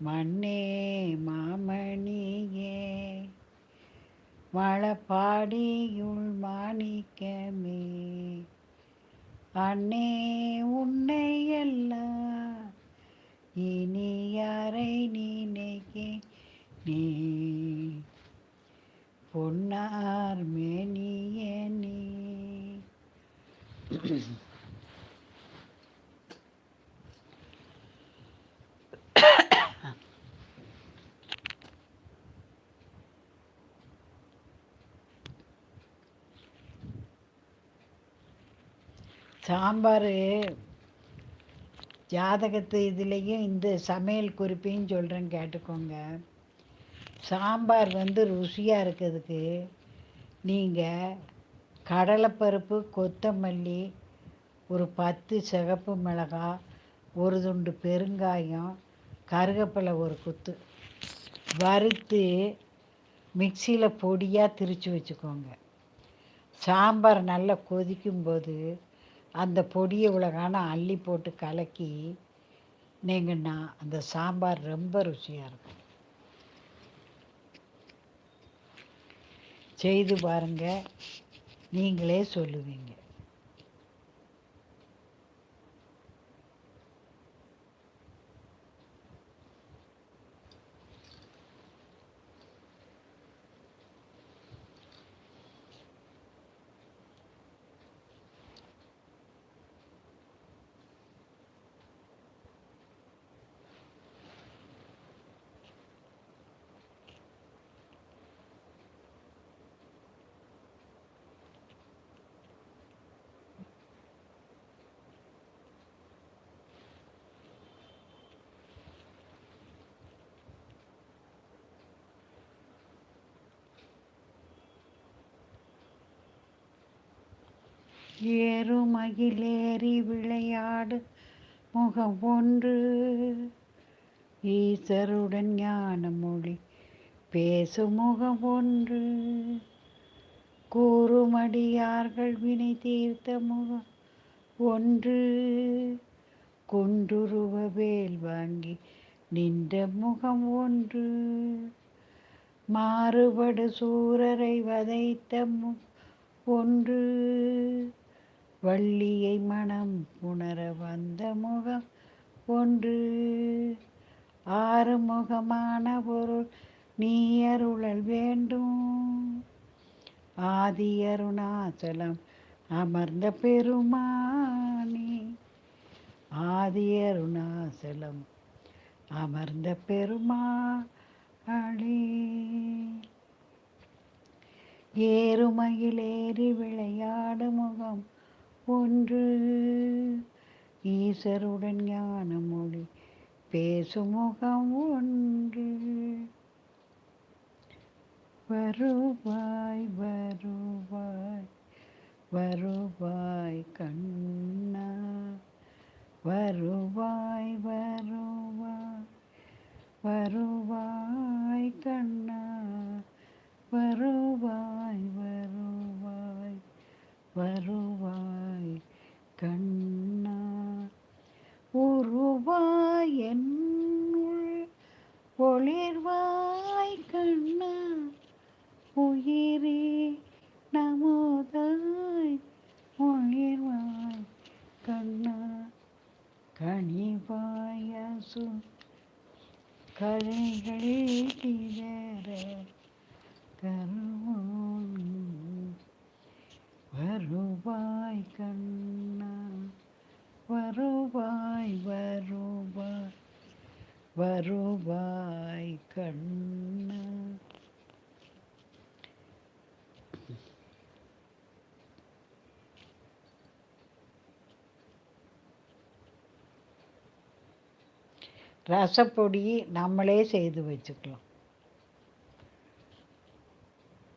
மண்ணே மாமணியே மழப்பாடியுள் மாணிக்கமே. அண்ணே உன்னை எல்லாம் இனி யாரை நினைக்கே நீ பொன்னார் மேனிய நீ. சாம்பார் ஜாதகத்து இதுலேயும் இந்த சமையல் குறிப்பையும் சொல்கிறேன் கேட்டுக்கோங்க. சாம்பார் வந்து ருசியாக இருக்கிறதுக்கு நீங்கள் கடலைப்பருப்பு கொத்தமல்லி ஒரு பத்து சிகப்பு மிளகாய் ஒரு துண்டு பெருங்காயம் கருகப்பிலை ஒரு குத்து வறுத்து மிக்சியில் பொடியாக திரித்து வச்சுக்கோங்க. சாம்பார் நல்லா கொதிக்கும்போது அந்த பொடியை உலகான அள்ளி போட்டு கலக்கி நீங்கன்னா அந்த சாம்பார் ரொம்ப ருசியாக இருக்கும். செய்து பாருங்கள் நீங்களே சொல்லுவீங்க. ஏறு மகிழேறி விளையாடு முகம் ஒன்று. ஈசருடன் ஞான மொழி பேசும் முகம் ஒன்று. கூறுமடியார்கள் வினை தீர்த்த முகம் ஒன்று. கொன்றுருவ வேல் வாங்கி நின்ற முகம் ஒன்று. மாறுபடு சூரரை வதைத்த முகம் ஒன்று. வள்ளியை மனம் உணர வந்த முகம் ஒன்று. ஆறுமுகமான பொருள் நீ அருளல் வேண்டும். ஆதி அருணாச்சலம் அமர்ந்த பெருமானி. ஆதி அருணாசலம் அமர்ந்த பெருமாளே ஏறுமயிலேறி விளையாடு முகம் ஒன்று. ஈசருடன் ஞான மொழி பேசும் முகம் ஒன்று. வருவாய் வருவாய் வருவாய் கண்ணா. வருவாய் வருவாய் வருவாய் கண்ணா வருவாய் வருவாய் வருவாய் கண்ணா உருவாய் என்னுள் ஒளிர்வாய் கண்ணா உயிரே நமோதாய் ஒளிர்வாய் கண்ணா கனிவாய் அசு கதைகள் திதற கருவோன் வருவாய் கண்ணா வருவாய் வருவாய் வருவாய் கண்ணா. ரசப்பொடி நம்மளே செய்து வச்சுக்கலாம்.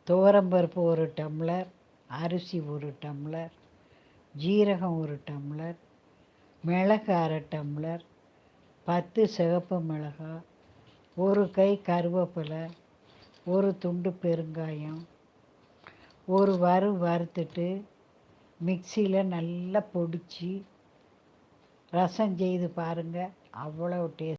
துவரம்பருப்பு ஒரு டம்ளர் அரிசி ஒரு டம்ளர் ஜீரகம் ஒரு டம்ளர் மிளகு அரை டம்ளர் பத்து சிவப்பு மிளகாய் ஒரு கை கருவேப்பிலை ஒரு துண்டு பெருங்காயம் ஒரு வறு வறுத்துட்டு மிக்சியில் நல்லா பொடிச்சு ரசம் செய்து பாருங்கள் அவ்வளோ டேஸ்ட்